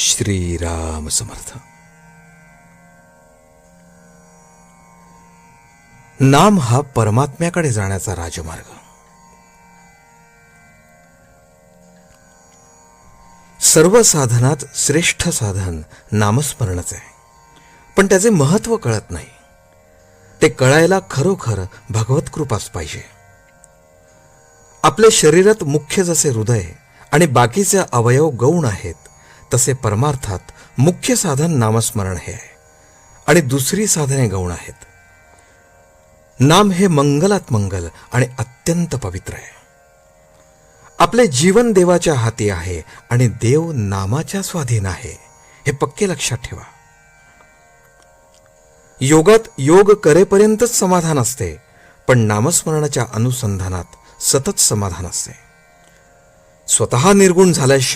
श्रीराम समर्थ. नाम हा परमात्म्याकडे जाण्याचा राजमार्ग. सर्व साधनात श्रेष्ठ साधन नामस्मरणच आहे. पण त्याचे महत्त्व कळत नाही. ते कळायला खरोखर भगवत कृपाच पाहिजे. आपल्या शरीरात मुख्य जसे हृदय आणि बाकीचे अवयव गौण आहेत तसे परमार्थात मुख्य साधन नामस्मरण हे आहे. आणि दुसरी साधने गौण आहेत. नाम हे मंगलात मंगल आणि अत्यंत पवित्र आहे. आपले जीवन देवाच्या हाती आहे आणि देव नामाच्या स्वाधीन आहे हे पक्के लक्षात ठेवा. योगात योग करेपर्यंतच समाधान असते पण नामस्मरणाच्या अनुसंधानात सतत समाधान असते. स्वतः निर्गुण झाल्याशिवाय